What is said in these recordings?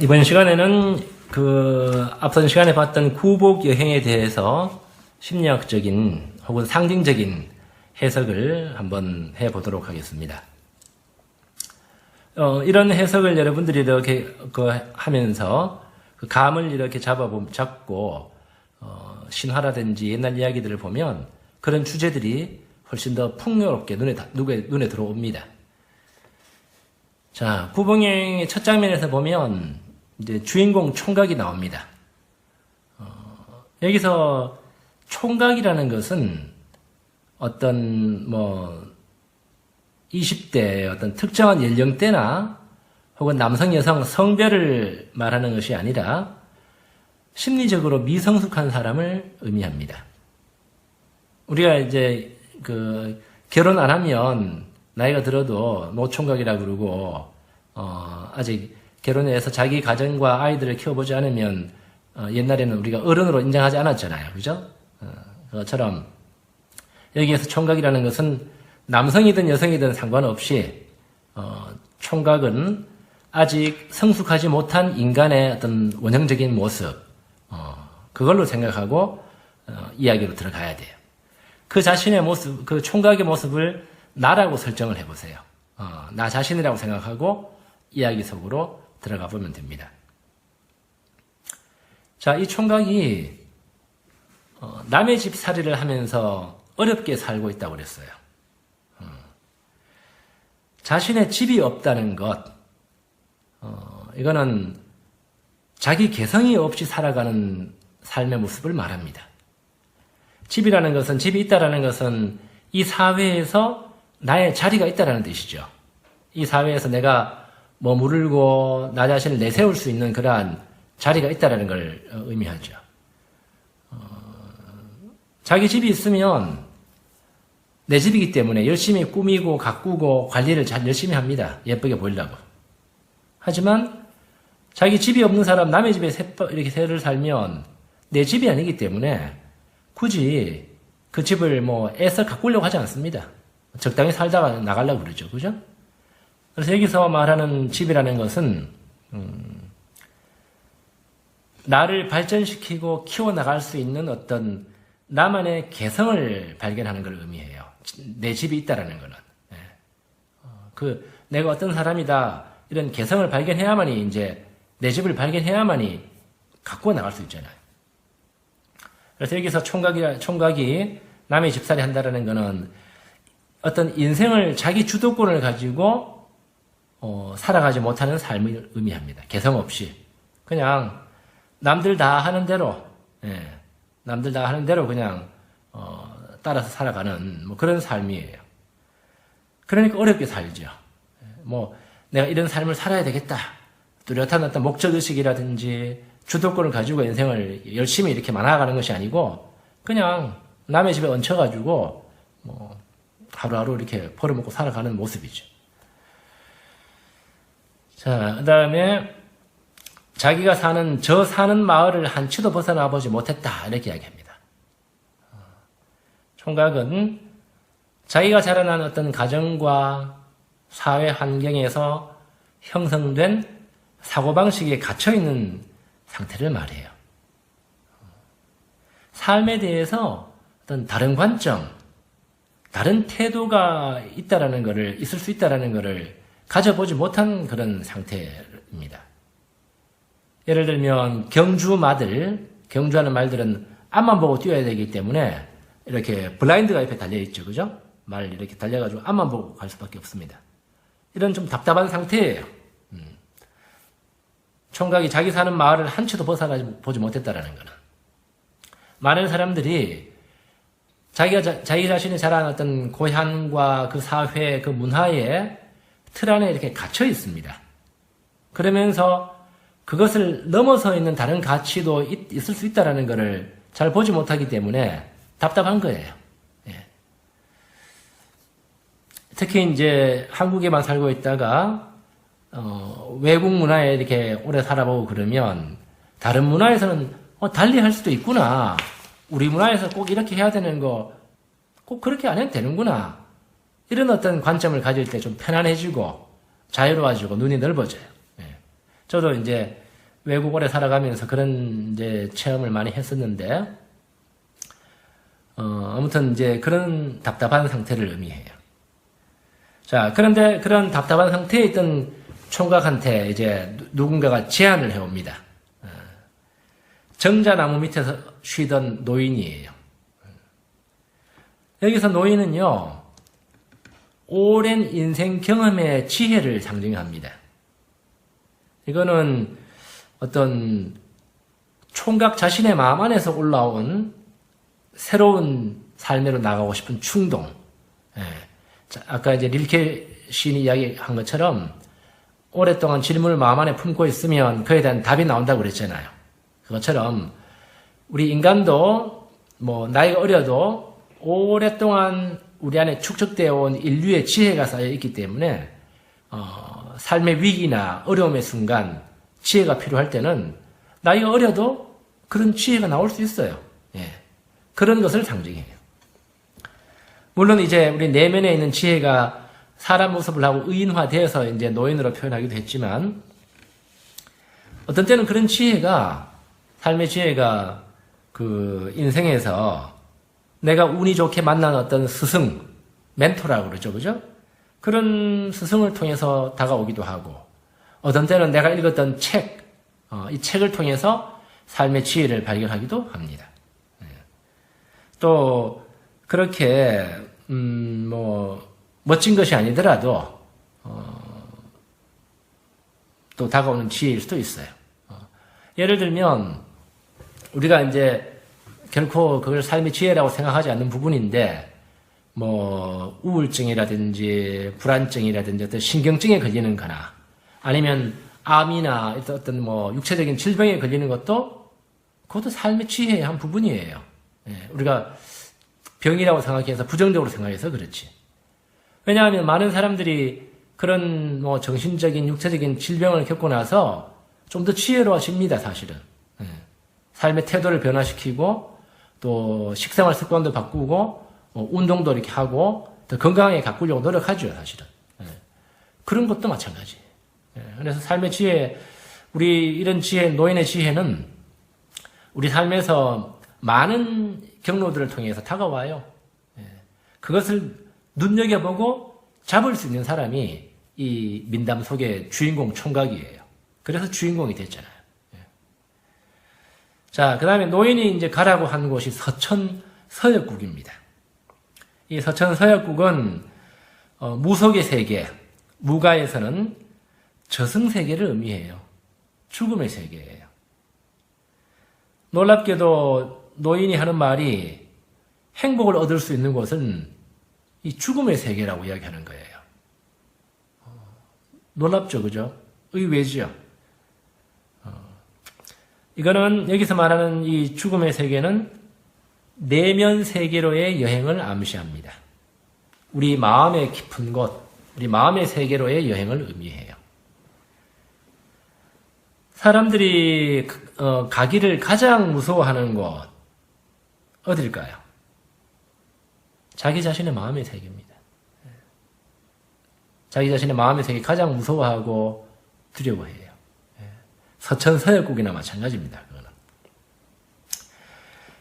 이번 시간에는 그 앞선 시간에 봤던 구복 여행에 대해서 심리학적인 혹은 상징적인 해석을 한번 해보도록 하겠습니다. 어, 이런 해석을 여러분들이 이렇게 그 하면서 그 감을 이렇게 잡아 잡고 어, 신화라든지 옛날 이야기들을 보면 그런 주제들이 훨씬 더 풍요롭게 눈에 다- 눈에, 눈에 들어옵니다. 자, 구봉행의 첫 장면에서 보면 이제 주인공 총각이 나옵니다. 어, 여기서 총각이라는 것은 어떤 뭐 20대 어떤 특정한 연령대나 혹은 남성 여성 성별을 말하는 것이 아니라 심리적으로 미성숙한 사람을 의미합니다. 우리가 이제 그 결혼 안 하면 나이가 들어도 노총각이라 그러고 어 아직 결혼해서 자기 가정과 아이들을 키워보지 않으면 어 옛날에는 우리가 어른으로 인정하지 않았잖아요, 그죠? 어, 그것처럼 여기에서 총각이라는 것은 남성이든 여성이든 상관없이 어, 총각은 아직 성숙하지 못한 인간의 어떤 원형적인 모습 어, 그걸로 생각하고 어, 이야기로 들어가야 돼요. 그 자신의 모습, 그 총각의 모습을 나라고 설정을 해보세요. 어, 나 자신이라고 생각하고 이야기 속으로 들어가 보면 됩니다. 자, 이 총각이 어, 남의 집 살이를 하면서 어렵게 살고 있다고 그랬어요. 어, 자신의 집이 없다는 것, 어, 이거는 자기 개성이 없이 살아가는 삶의 모습을 말합니다. 집이라는 것은 집이 있다라는 것은 이 사회에서 나의 자리가 있다라는 뜻이죠. 이 사회에서 내가 머무르고 나 자신을 내세울 수 있는 그러한 자리가 있다라는 걸 어, 의미하죠. 어, 자기 집이 있으면 내 집이기 때문에 열심히 꾸미고 가꾸고 관리를 잘 열심히 합니다. 예쁘게 보이려고. 하지만 자기 집이 없는 사람 남의 집에 새, 이렇게 새를 살면 내 집이 아니기 때문에 굳이 그 집을 뭐 애써 가꾸려고 하지 않습니다. 적당히 살다가 나가려고 그러죠. 그죠? 그래서 여기서 말하는 집이라는 것은, 음, 나를 발전시키고 키워나갈 수 있는 어떤 나만의 개성을 발견하는 걸 의미해요. 내 집이 있다라는 거는. 예. 어, 그, 내가 어떤 사람이다. 이런 개성을 발견해야만이 이제 내 집을 발견해야만이 갖고 나갈 수 있잖아요. 그래서 여기서 총각이, 총각이 남의 집살이 한다라는 거는 어떤 인생을 자기 주도권을 가지고 어, 살아가지 못하는 삶을 의미합니다. 개성 없이. 그냥 남들 다 하는 대로, 예, 남들 다 하는 대로 그냥 어, 따라서 살아가는 뭐 그런 삶이에요. 그러니까 어렵게 살죠. 예, 뭐 내가 이런 삶을 살아야 되겠다. 뚜렷한 어떤 목적 의식이라든지 주도권을 가지고 인생을 열심히 이렇게 만화가는 것이 아니고 그냥 남의 집에 얹혀가지고 뭐 하루하루 이렇게 벌어먹고 살아가는 모습이죠. 자, 그 다음에 자기가 사는 저 사는 마을을 한치도 벗어나 보지 못했다 이렇게 이야기합니다. 어, 총각은 자기가 자라난 어떤 가정과 사회 환경에서 형성된 사고방식에 갇혀있는 상태를 말해요. 삶에 대해서 어떤 다른 관점, 다른 태도가 있다라는 것을, 있을 수 있다라는 것을 가져보지 못한 그런 상태입니다. 예를 들면, 경주마들, 경주하는 말들은 앞만 보고 뛰어야 되기 때문에 이렇게 블라인드가 옆에 달려있죠. 그죠? 말 이렇게 달려가지고 앞만 보고 갈 수밖에 없습니다. 이런 좀 답답한 상태예요. 음. 총각이 자기 사는 마을을 한 채도 벗어나지 보지 못했다라는 거는 많은 사람들이 자기가 자, 자기 자신이 어떤 고향과 그 사회 그 문화의 틀 안에 이렇게 갇혀 있습니다. 그러면서 그것을 넘어서 있는 다른 가치도 있, 있을 수 있다라는 것을 잘 보지 못하기 때문에 답답한 거예요. 예. 특히 이제 한국에만 살고 있다가 어, 외국 문화에 이렇게 오래 살아보고 그러면 다른 문화에서는 어, 달리 할 수도 있구나. 우리 문화에서 꼭 이렇게 해야 되는 거 꼭 그렇게 안 해도 되는구나. 이런 어떤 관점을 가질 때 좀 편안해지고 자유로워지고 눈이 넓어져요. 예. 저도 이제 외국 오래 살아가면서 그런 이제 체험을 많이 했었는데, 어, 아무튼 이제 그런 답답한 상태를 의미해요. 자, 그런데 그런 답답한 상태에 있던 총각한테 이제 누- 누군가가 제안을 해옵니다. 어, 정자나무 밑에서 쉬던 노인이에요. 여기서 노인은요, 오랜 인생 경험의 지혜를 상징합니다. 이거는 어떤 총각 자신의 마음 안에서 올라온 새로운 삶으로 나가고 싶은 충동. 예. 자, 아까 이제 릴케 시인이 이야기한 것처럼 오랫동안 질문을 마음 안에 품고 있으면 그에 대한 답이 나온다고 그랬잖아요. 그것처럼 우리 인간도 뭐 나이가 어려도 오랫동안 우리 안에 축적되어 온 인류의 지혜가 쌓여 있기 때문에 어, 삶의 위기나 어려움의 순간 지혜가 필요할 때는 나이가 어려도 그런 지혜가 나올 수 있어요. 예. 그런 것을 상징해요. 물론 이제 우리 내면에 있는 지혜가 사람 모습을 하고 의인화되어서 이제 노인으로 표현하기도 했지만 어떤 때는 그런 지혜가 삶의 지혜가 그 인생에서 내가 운이 좋게 만난 어떤 스승, 멘토라고 그러죠, 그죠? 그런 스승을 통해서 다가오기도 하고 어떤 때는 내가 읽었던 책, 어, 이 책을 통해서 삶의 지혜를 발견하기도 합니다. 예. 또 그렇게 음, 뭐 멋진 것이 아니더라도 어, 또 다가오는 지혜일 수도 있어요. 어, 예를 들면 우리가 이제 결코 그걸 삶의 지혜라고 생각하지 않는 부분인데 뭐 우울증이라든지 불안증이라든지 어떤 신경증에 걸리는 거나 아니면 암이나 어떤 뭐 육체적인 질병에 걸리는 것도 그것도 삶의 지혜의 한 부분이에요. 예, 우리가 병이라고 생각해서 부정적으로 생각해서 그렇지. 왜냐하면 많은 사람들이 그런 뭐 정신적인 육체적인 질병을 겪고 나서 좀 더 지혜로워집니다, 사실은. 예. 삶의 태도를 변화시키고 또 식생활 습관도 바꾸고 어, 운동도 이렇게 하고 더 건강하게 가꾸려고 노력하죠, 사실은. 예. 그런 것도 마찬가지. 예. 그래서 삶의 지혜, 우리 이런 지혜, 노인의 지혜는 우리 삶에서 많은 경로들을 통해서 다가와요. 예. 그것을 눈여겨보고 잡을 수 있는 사람이 이 민담 속의 주인공 총각이에요. 그래서 주인공이 됐잖아요. 예. 자, 그 다음에 노인이 이제 가라고 한 곳이 서천 서역국입니다. 이 서천 서역국은 어, 무속의 세계, 무가에서는 저승 세계를 의미해요. 죽음의 세계예요. 놀랍게도 노인이 하는 말이 행복을 얻을 수 있는 곳은 이 죽음의 세계라고 이야기하는 거예요. 어, 놀랍죠, 그죠? 의외죠. 어, 이거는 여기서 말하는 이 죽음의 세계는 내면 세계로의 여행을 암시합니다. 우리 마음의 깊은 곳, 우리 마음의 세계로의 여행을 의미해요. 사람들이 어, 가기를 가장 무서워하는 곳 어딜까요? 자기 자신의 마음의 세계입니다. 자기 자신의 마음의 세계 가장 무서워하고 두려워해요. 서천 서역국이나 마찬가지입니다. 그거는.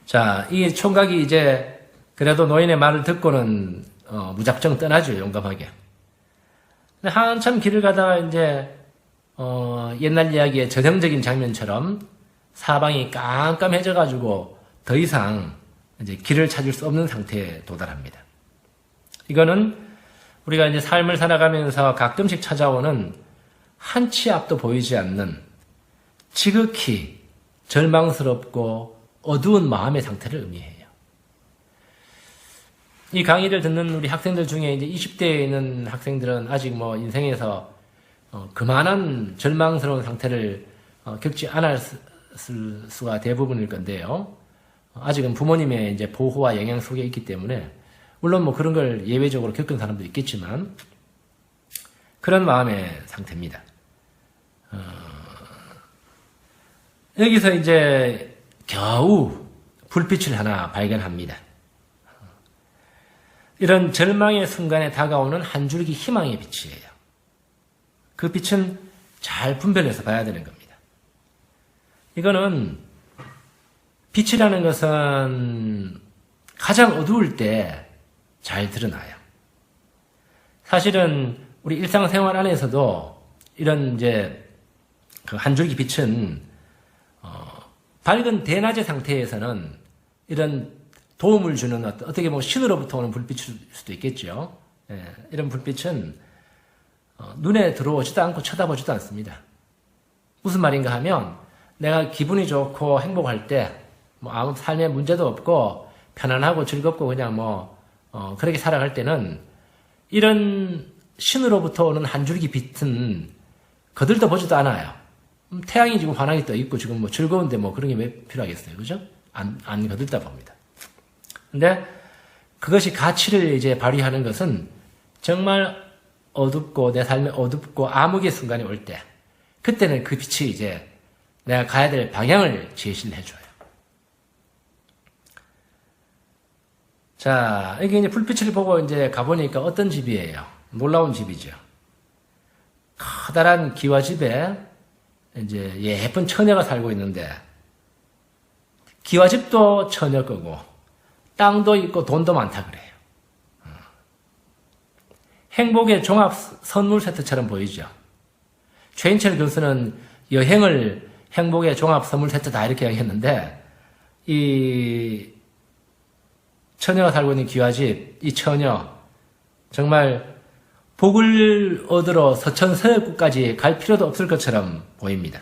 자, 이 총각이 이제 그래도 노인의 말을 듣고는 어, 무작정 떠나죠, 용감하게. 한참 길을 가다가 이제 어, 옛날 이야기의 전형적인 장면처럼 사방이 깜깜해져 가지고 더 이상 이제 길을 찾을 수 없는 상태에 도달합니다. 이거는 우리가 이제 삶을 살아가면서 가끔씩 찾아오는 한 치 앞도 보이지 않는 지극히 절망스럽고 어두운 마음의 상태를 의미해요. 이 강의를 듣는 우리 학생들 중에 이제 20대에 있는 학생들은 아직 뭐 인생에서 어, 그만한 절망스러운 상태를 어, 겪지 않았을 수가 대부분일 건데요. 어, 아직은 부모님의 이제 보호와 영향 속에 있기 때문에 물론 뭐 그런 걸 예외적으로 겪은 사람도 있겠지만 그런 마음의 상태입니다. 어, 여기서 이제 겨우 불빛을 하나 발견합니다. 이런 절망의 순간에 다가오는 한 줄기 희망의 빛이에요. 그 빛은 잘 분별해서 봐야 되는 겁니다. 이거는 빛이라는 것은 가장 어두울 때 잘 드러나요. 사실은 우리 일상생활 안에서도 이런 이제 그 한 줄기 빛은 어, 밝은 대낮의 상태에서는 이런 도움을 주는 어떻게 보면 신으로부터 오는 불빛일 수도 있겠죠. 예, 이런 불빛은 어, 눈에 들어오지도 않고 쳐다보지도 않습니다. 무슨 말인가 하면 내가 기분이 좋고 행복할 때 뭐 아무 삶에 문제도 없고 편안하고 즐겁고 그냥 뭐 어, 그렇게 살아갈 때는 이런 신으로부터 오는 한 줄기 빛은 거들떠 보지도 않아요. 음, 태양이 지금 환하게 떠 있고 지금 뭐 즐거운데 뭐 그런 게 왜 필요하겠어요, 그죠? 안, 안 거들다 봅니다. 근데 그것이 가치를 이제 발휘하는 것은 정말 어둡고 내 삶에 어둡고 암흑의 순간이 올 때, 그때는 그 빛이 이제 내가 가야 될 방향을 제시를 해줘요. 자, 이게 이제 불빛을 보고 이제 가보니까 어떤 집이에요? 놀라운 집이죠. 커다란 기와집에 이제 예쁜 처녀가 살고 있는데, 기와집도 처녀 거고, 땅도 있고 돈도 많다 그래요. 어. 행복의 종합 선물 세트처럼 보이죠. 최인철 교수는 여행을 행복의 종합 선물 세트다 이렇게 이야기했는데, 이 처녀가 살고 있는 기와집, 이 처녀, 정말 복을 얻으러 서천 서역구까지 갈 필요도 없을 것처럼 보입니다.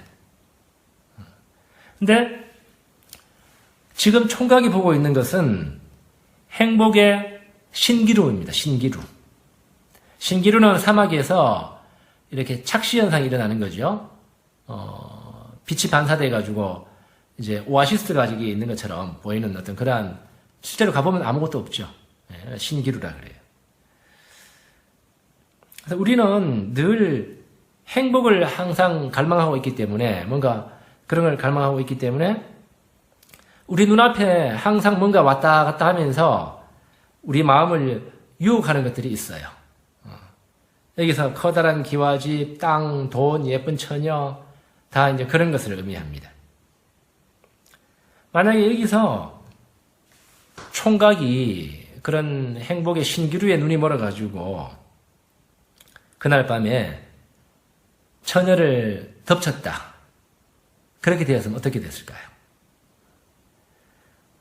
근데 지금 총각이 보고 있는 것은 행복의 신기루입니다. 신기루. 신기루는 사막에서 이렇게 착시 현상이 일어나는 거죠. 어, 빛이 반사돼 가지고 이제 오아시스가 저기 있는 것처럼 보이는 어떤 그러한 실제로 가보면 아무것도 없죠. 예, 신기루라 그래요. 우리는 늘 행복을 항상 갈망하고 있기 때문에 뭔가 그런 걸 갈망하고 있기 때문에 우리 눈앞에 항상 뭔가 왔다 갔다 하면서 우리 마음을 유혹하는 것들이 있어요. 어. 여기서 커다란 기와집, 땅, 돈, 예쁜 처녀 다 이제 그런 것을 의미합니다. 만약에 여기서 총각이 그런 행복의 신기루에 눈이 멀어가지고 그날 밤에 처녀를 덮쳤다. 그렇게 되었으면 어떻게 됐을까요?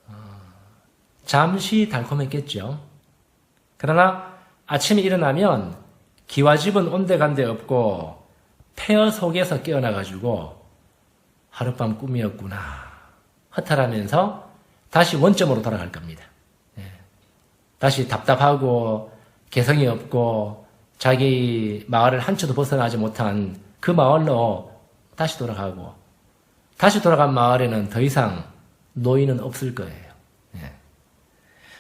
어, 잠시 달콤했겠죠. 그러나 아침에 일어나면 기와집은 온데간데 없고 폐허 속에서 깨어나가지고 하룻밤 꿈이었구나 허탈하면서 다시 원점으로 돌아갈 겁니다. 예. 다시 답답하고 개성이 없고 자기 마을을 한 채도 벗어나지 못한 그 마을로 다시 돌아가고 다시 돌아간 마을에는 더 이상 노인은 없을 거예요. 예.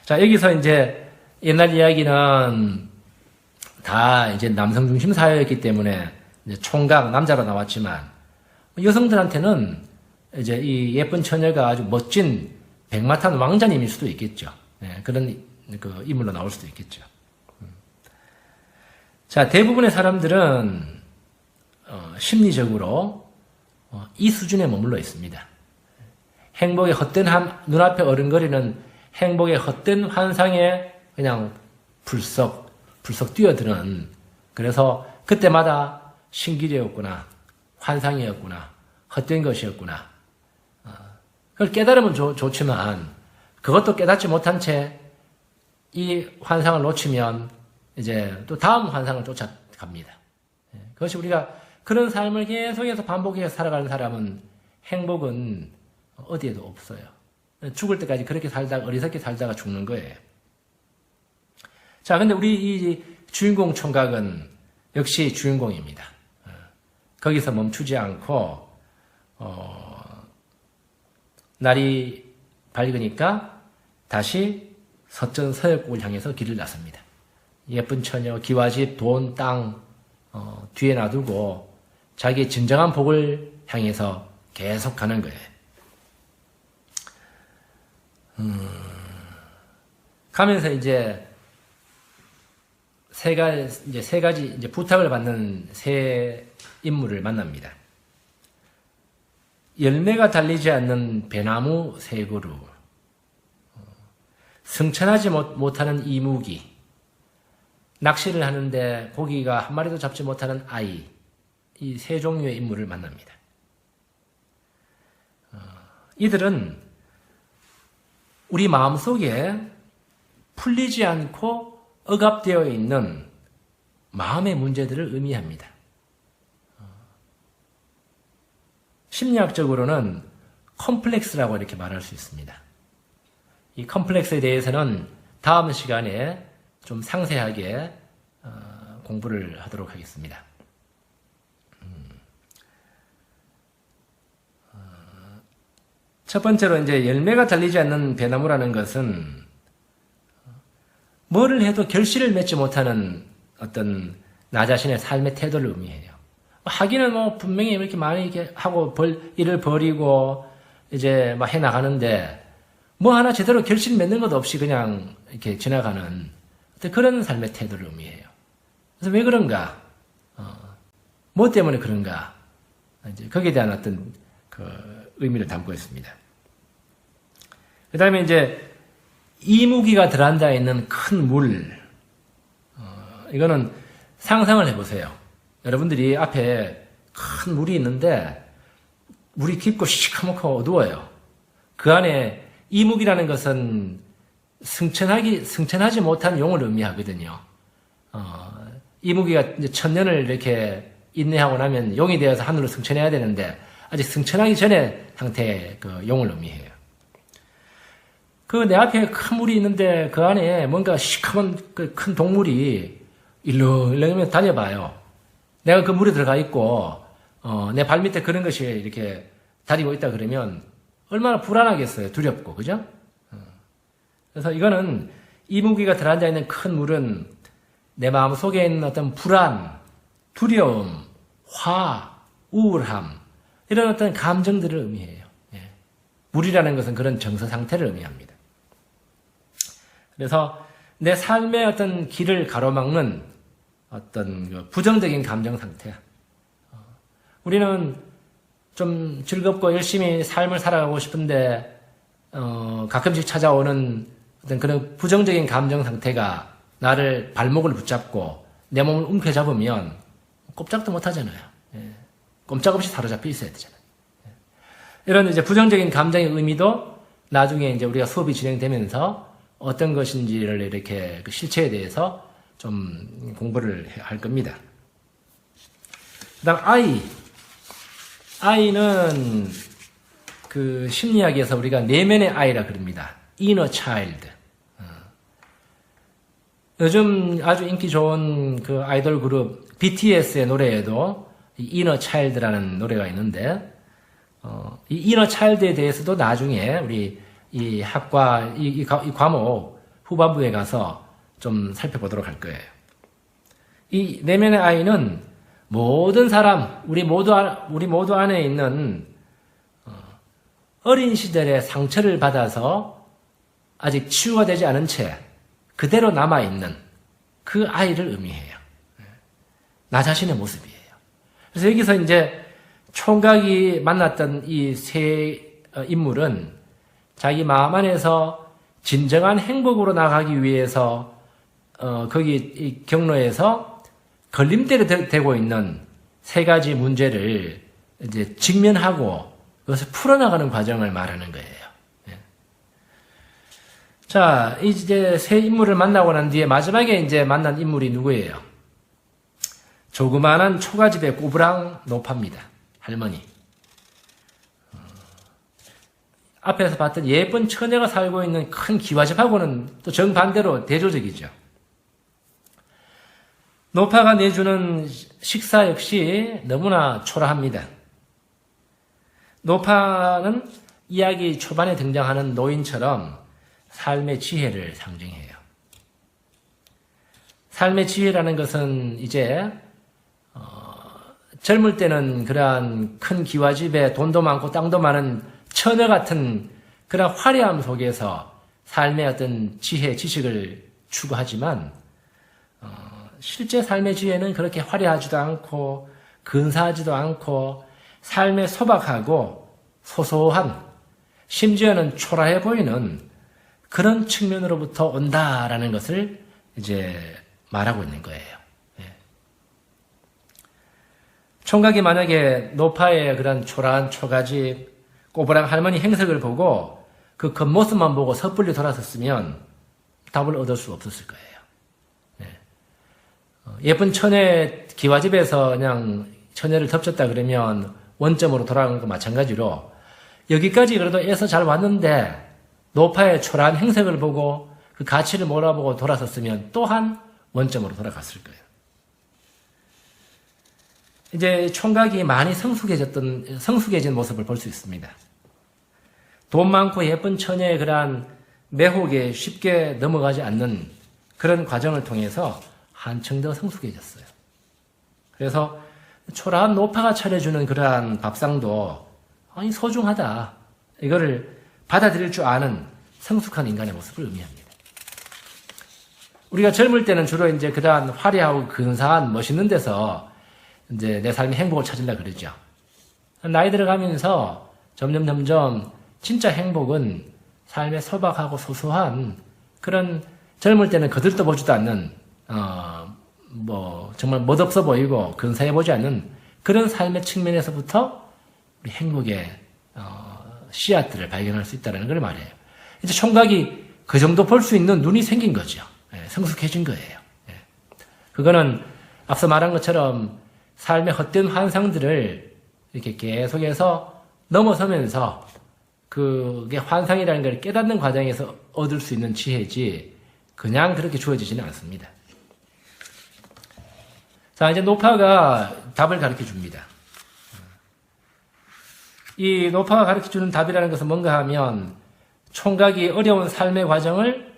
자 여기서 이제 옛날 이야기는 다 이제 남성 중심 사회였기 때문에 총각 남자로 나왔지만 여성들한테는 이제 이 예쁜 처녀가 아주 멋진 백마탄 왕자님일 수도 있겠죠. 예, 그런 그 인물로 나올 수도 있겠죠. 음. 자 대부분의 사람들은 어, 심리적으로 어, 이 수준에 머물러 있습니다. 행복의 헛된 한, 눈앞에 어른거리는 행복의 헛된 환상에 그냥 불썩, 불썩 뛰어드는, 그래서 그때마다 신기리였구나, 환상이었구나, 헛된 것이었구나. 어, 그걸 깨달으면 좋, 좋지만, 그것도 깨닫지 못한 채 이 환상을 놓치면 이제 또 다음 환상을 쫓아갑니다. 예, 그것이 우리가 그런 삶을 계속해서 반복해서 살아가는 사람은 행복은 어디에도 없어요. 죽을 때까지 그렇게 살다가 어리석게 살다가 죽는 거예요. 자, 근데 우리 이 주인공 총각은 역시 주인공입니다. 어, 거기서 멈추지 않고 어, 날이 밝으니까 다시 서천 서역국을 향해서 길을 나섭니다. 예쁜 처녀, 기와집, 돈, 땅 어, 뒤에 놔두고 자기의 진정한 복을 향해서 계속 가는 거예요. 음, 가면서 이제 세 가지, 이제 세 가지 이제 부탁을 받는 세 인물을 만납니다. 열매가 달리지 않는 배나무 세 그루, 어, 승천하지 못- 못하는 이무기, 낚시를 하는데 고기가 한 마리도 잡지 못하는 아이, 이 세 종류의 인물을 만납니다. 어, 이들은 우리 마음속에 풀리지 않고 억압되어 있는 마음의 문제들을 의미합니다. 어, 심리학적으로는 컴플렉스라고 이렇게 말할 수 있습니다. 이 컴플렉스에 대해서는 다음 시간에 좀 상세하게 어, 공부를 하도록 하겠습니다. 음. 어, 첫 번째로 이제 열매가 달리지 않는 배나무라는 것은 뭐를 해도 결실을 맺지 못하는 어떤 나 자신의 삶의 태도를 의미해요. 하기는 뭐 분명히 이렇게 많이 이렇게 하고 벌, 일을 벌이고 이제 막 해 나가는데 뭐 하나 제대로 결실 맺는 것도 없이 그냥 이렇게 지나가는 그런 삶의 태도를 의미해요. 그래서 왜 그런가? 어, 뭐 때문에 그런가? 이제 거기에 대한 어떤 그 의미를 담고 있습니다. 그 다음에 이제 이무기가 들어앉아 있는 큰 물. 어, 이거는 상상을 해보세요. 여러분들이 앞에 큰 물이 있는데 물이 깊고 시커멓고 어두워요. 그 안에 이무기라는 것은 승천하기 승천하지 못한 용을 의미하거든요. 어, 이무기가 이제 천년을 이렇게 인내하고 나면 용이 되어서 하늘로 승천해야 되는데 아직 승천하기 전에 상태의 그 용을 의미해요. 그 내 앞에 큰 물이 있는데 그 안에 뭔가 시커먼 그 큰 동물이 일렁일렁하면 다녀봐요. 내가 그 물에 들어가 있고 어, 내 발 밑에 그런 것이 이렇게 다니고 있다 그러면 얼마나 불안하겠어요. 두렵고 그죠? 어. 그래서 이거는 이무기가 들어앉아 있는 큰 물은 내 마음 속에 있는 어떤 불안, 두려움, 화, 우울함 이런 어떤 감정들을 의미해요. 예. 물이라는 것은 그런 정서 상태를 의미합니다. 그래서 내 삶의 어떤 길을 가로막는 어떤 그 부정적인 감정 상태야. 어, 우리는 좀 즐겁고 열심히 삶을 살아가고 싶은데 어, 가끔씩 찾아오는 어떤 그런 부정적인 감정 상태가 나를 발목을 붙잡고 내 몸을 움켜잡으면 꼼짝도 못 하잖아요. 예. 꼼짝없이 사로잡혀 있어야 되잖아요. 예. 이런 이제 부정적인 감정의 의미도 나중에 이제 우리가 수업이 진행되면서 어떤 것인지를 이렇게 그 실체에 대해서 좀 공부를 해- 할 겁니다. 그 다음, 아이. 아이는 그 심리학에서 우리가 내면의 아이라 그럽니다. inner child. 어. 요즘 아주 인기 좋은 그 아이돌 그룹 BTS의 노래에도 이 inner child라는 노래가 있는데, 어, 이 inner child에 대해서도 나중에 우리 이 학과, 이, 이 과- 이 과목 후반부에 가서 좀 살펴보도록 할 거예요. 이 내면의 아이는 모든 사람, 우리 모두, 안- 우리 모두 안에 있는 어, 어린 시절의 상처를 받아서 아직 치유가 되지 않은 채 그대로 남아있는 그 아이를 의미해요. 나 자신의 모습이에요. 그래서 여기서 이제 총각이 만났던 이 세 인물은 자기 마음 안에서 진정한 행복으로 나가기 위해서 어, 거기 이 경로에서 되- 되고 있는 세 가지 문제를 이제 직면하고 그것을 풀어나가는 과정을 말하는 거예요. 예. 자, 이제 세 인물을 만나고 난 뒤에 마지막에 이제 만난 인물이 누구예요? 조그마한 초가집의 꼬부랑 노파입니다. 할머니. 어, 앞에서 봤던 예쁜 처녀가 살고 있는 큰 기와집하고는 또 정반대로 대조적이죠. 노파가 내주는 식사 역시 너무나 초라합니다. 노파는 이야기 초반에 등장하는 노인처럼 삶의 지혜를 상징해요. 삶의 지혜라는 것은 이제 어, 젊을 때는 그러한 큰 기와집에 돈도 많고 땅도 많은 처녀 같은 그런 화려함 속에서 삶의 어떤 지혜, 지식을 추구하지만 어, 실제 삶의 지혜는 그렇게 화려하지도 않고 근사하지도 않고 삶에 소박하고 소소한 심지어는 초라해 보이는 그런 측면으로부터 온다라는 것을 이제 말하고 있는 거예요. 예. 총각이 만약에 노파의 그런 초라한 초가집, 꼬부랑 할머니 행색을 보고 그 겉모습만 보고 섣불리 돌아섰으면 답을 얻을 수 없었을 거예요. 예. 어, 예쁜 처녀 기와집에서 그냥 처녀를 덮쳤다 그러면 원점으로 돌아가는 거 마찬가지로 여기까지 그래도 애서 잘 왔는데 노파의 초라한 행색을 보고 그 가치를 몰아보고 돌아섰으면 또한 원점으로 돌아갔을 거예요. 이제 총각이 많이 성숙해졌던, 성숙해진 모습을 볼 수 있습니다. 돈 많고 예쁜 처녀의 그러한 매혹에 쉽게 넘어가지 않는 그런 과정을 통해서 한층 더 성숙해졌어요. 그래서 초라한 노파가 차려주는 그러한 밥상도 아니 소중하다. 이거를 받아들일 줄 아는 성숙한 인간의 모습을 의미합니다. 우리가 젊을 때는 주로 이제 그러한 화려하고 근사한 멋있는 데서 이제 내 삶의 행복을 찾으려 그러죠. 나이 들어가면서 점점 점점 진짜 행복은 삶의 소박하고 소소한 그런 젊을 때는 거들떠 보지도 않는 어, 뭐 정말 멋없어 보이고 근사해 보지 않는 그런 삶의 측면에서부터 우리 행복의 어, 씨앗들을 발견할 수 있다는 걸 말해요. 이제 총각이 그 정도 볼 수 있는 눈이 생긴 거죠. 예, 성숙해진 거예요. 예. 그거는 앞서 말한 것처럼 삶의 헛된 환상들을 이렇게 계속해서 넘어서면서 그게 환상이라는 걸 깨닫는 과정에서 얻을 수 있는 지혜지 그냥 그렇게 주어지지는 않습니다. 자, 이제 노파가 답을 가르쳐 줍니다. 이 노파가 가르쳐 주는 답이라는 것은 뭔가 하면 총각이 어려운 삶의 과정을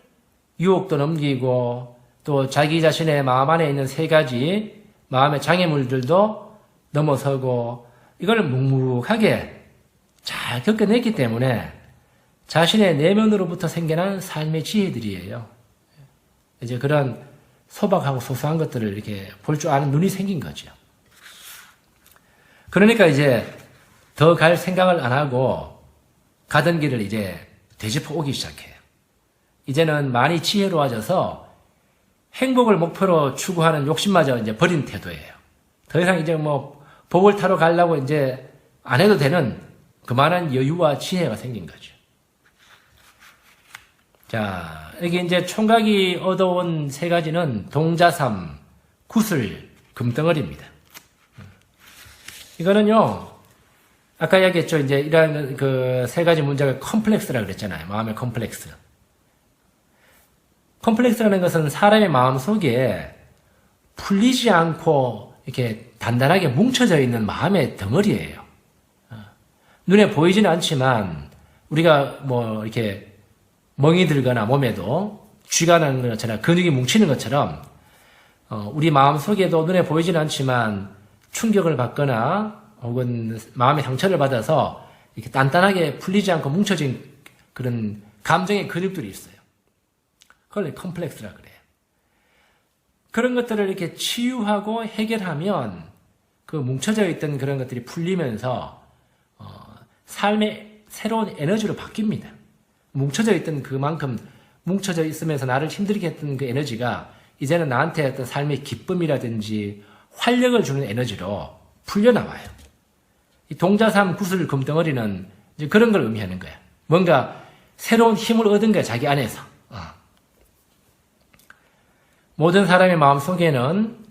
유혹도 넘기고 또 자기 자신의 마음 안에 있는 세 가지 마음의 장애물들도 넘어서고 이걸 묵묵하게 잘 겪어냈기 때문에 자신의 내면으로부터 생겨난 삶의 지혜들이에요. 이제 그런 소박하고 소소한 것들을 이렇게 볼 줄 아는 눈이 생긴 거죠. 그러니까 이제 더 갈 생각을 안 하고 가던 길을 이제 되짚어 오기 시작해요. 이제는 많이 지혜로워져서 행복을 목표로 추구하는 욕심마저 이제 버린 태도예요. 더 이상 이제 뭐 복을 타러 가려고 이제 안 해도 되는 그만한 여유와 지혜가 생긴 거죠. 자, 여기 이제 총각이 얻어온 세 가지는 동자삼, 구슬, 금덩어리입니다. 이거는요, 아까 이야기했죠. 이제 이러한 그 세 가지 문제가 컴플렉스라 그랬잖아요. 마음의 컴플렉스. 컴플렉스라는 것은 사람의 마음 속에 풀리지 않고 이렇게 단단하게 뭉쳐져 있는 마음의 덩어리예요. 어. 눈에 보이지는 않지만 우리가 뭐 이렇게 멍이 들거나 몸에도 쥐가 나는 것처럼 근육이 뭉치는 것처럼 어, 우리 마음 속에도 눈에 보이지는 않지만 충격을 받거나 혹은 마음의 상처를 받아서 이렇게 단단하게 풀리지 않고 뭉쳐진 그런 감정의 근육들이 있어요. 그걸 컴플렉스라 그래요. 그런 것들을 이렇게 치유하고 해결하면 그 뭉쳐져 있던 그런 것들이 풀리면서 어, 삶의 새로운 에너지로 바뀝니다. 뭉쳐져 있던 그만큼 뭉쳐져 있으면서 나를 힘들게 했던 그 에너지가 이제는 나한테 어떤 삶의 기쁨이라든지 활력을 주는 에너지로 풀려나와요. 이 동자삼 구슬 금덩어리는 이제 그런 걸 의미하는 거야. 뭔가 새로운 힘을 얻은 거야, 자기 안에서. 어. 모든 사람의 마음 속에는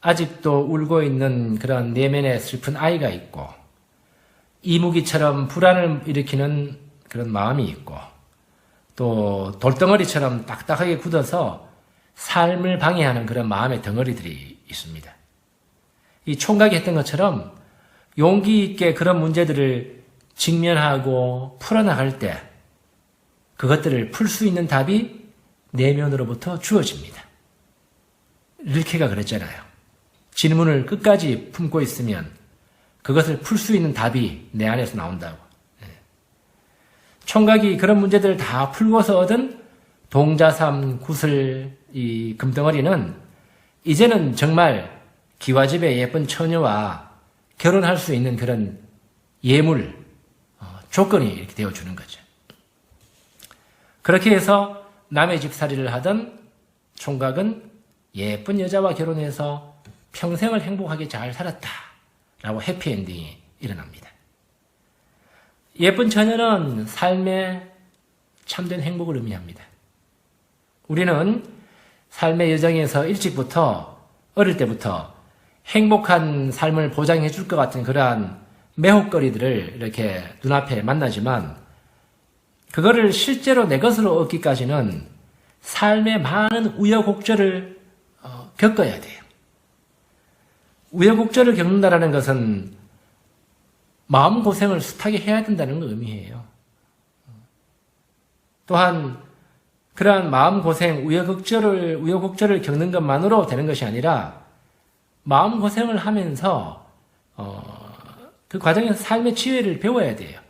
아직도 울고 있는 그런 내면의 슬픈 아이가 있고, 이무기처럼 불안을 일으키는 그런 마음이 있고, 또 돌덩어리처럼 딱딱하게 굳어서 삶을 방해하는 그런 마음의 덩어리들이 있습니다. 이 총각이 했던 것처럼 용기 있게 그런 문제들을 직면하고 풀어나갈 때 그것들을 풀 수 있는 답이 내면으로부터 주어집니다. 릴케가 그랬잖아요. 질문을 끝까지 품고 있으면 그것을 풀 수 있는 답이 내 안에서 나온다고. 예. 총각이 그런 문제들을 다 풀고서 얻은 동자삼 구슬 이 금덩어리는 이제는 정말 기와집의 예쁜 처녀와 결혼할 수 있는 그런 예물, 조건이 이렇게 되어주는 거죠. 그렇게 해서 남의 집살이를 하던 총각은 예쁜 여자와 결혼해서 평생을 행복하게 잘 살았다. 라고 해피엔딩이 일어납니다. 예쁜 처녀는 삶의 참된 행복을 의미합니다. 우리는 삶의 여정에서 일찍부터 어릴 때부터 행복한 삶을 보장해 줄 것 같은 그러한 매혹거리들을 이렇게 눈앞에 만나지만 그거를 실제로 내 것으로 얻기까지는 삶의 많은 우여곡절을 어, 겪어야 돼요. 우여곡절을 겪는다라는 것은 마음고생을 숱하게 해야 된다는 걸 의미해요. 또한 그러한 마음고생, 우여곡절을, 우여곡절을 겪는 것만으로 되는 것이 아니라 마음고생을 하면서 어, 그 과정에서 삶의 지혜를 배워야 돼요.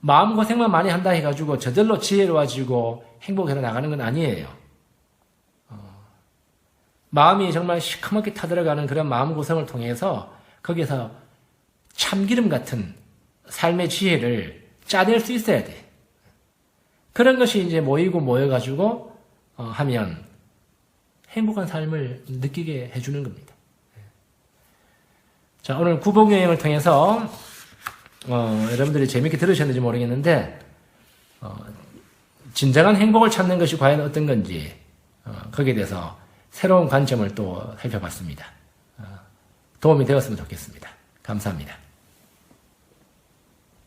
마음고생만 많이 한다 해가지고 저절로 지혜로워지고 행복해서 나가는 건 아니에요. 어, 마음이 정말 시커멓게 타들어가는 그런 마음고생을 통해서 거기서 참기름 같은 삶의 지혜를 짜낼 수 있어야 돼. 그런 것이 이제 모이고 모여가지고 어, 하면 행복한 삶을 느끼게 해주는 겁니다. 자, 오늘 구복 여행을 통해서 어, 여러분들이 재밌게 들으셨는지 모르겠는데 어, 진정한 행복을 찾는 것이 과연 어떤 건지 어, 거기에 대해서 새로운 관점을 또 살펴봤습니다. 어, 도움이 되었으면 좋겠습니다. 감사합니다.